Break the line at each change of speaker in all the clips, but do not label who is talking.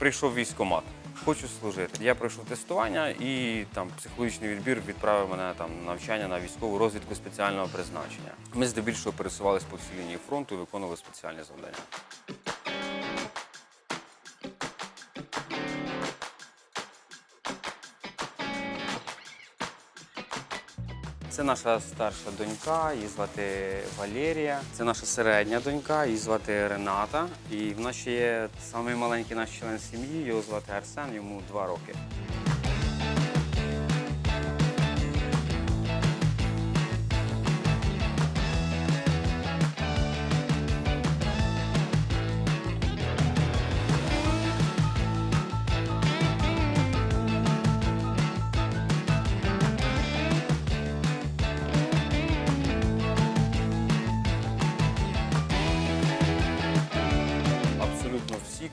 прийшов військомат. Хочу служити. Я пройшов тестування і там психологічний відбір відправив мене там навчання на військову розвідку спеціального призначення. Ми здебільшого пересувалися по всій лінії фронту виконували спеціальні завдання. Це наша старша донька, її звати Валерія. Це наша середня донька, її звати Рената. І в нас ще є самий маленький наш член сім'ї, його звати Арсен, йому два роки.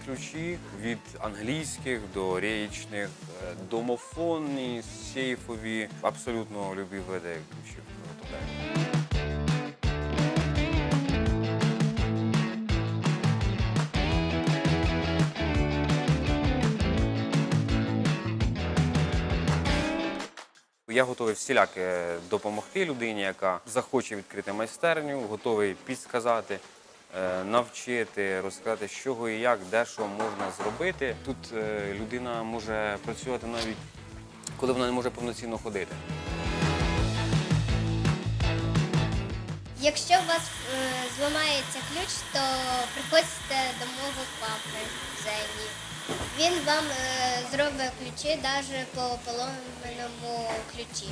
Ключі від англійських до річних, е, домофонні, сейфові, абсолютно любі види виготовляємо. Я готовий всіляки допомогти людині, яка захоче відкрити майстерню, готовий підсказати, навчити, розказати, з чого і як, де що можна зробити. Тут е, людина може працювати навіть коли вона не може повноцінно ходити.
Якщо у вас е, зламається ключ, то приходьте до мого папи Зені. Він вам е, зробить ключі навіть по поломаному ключі.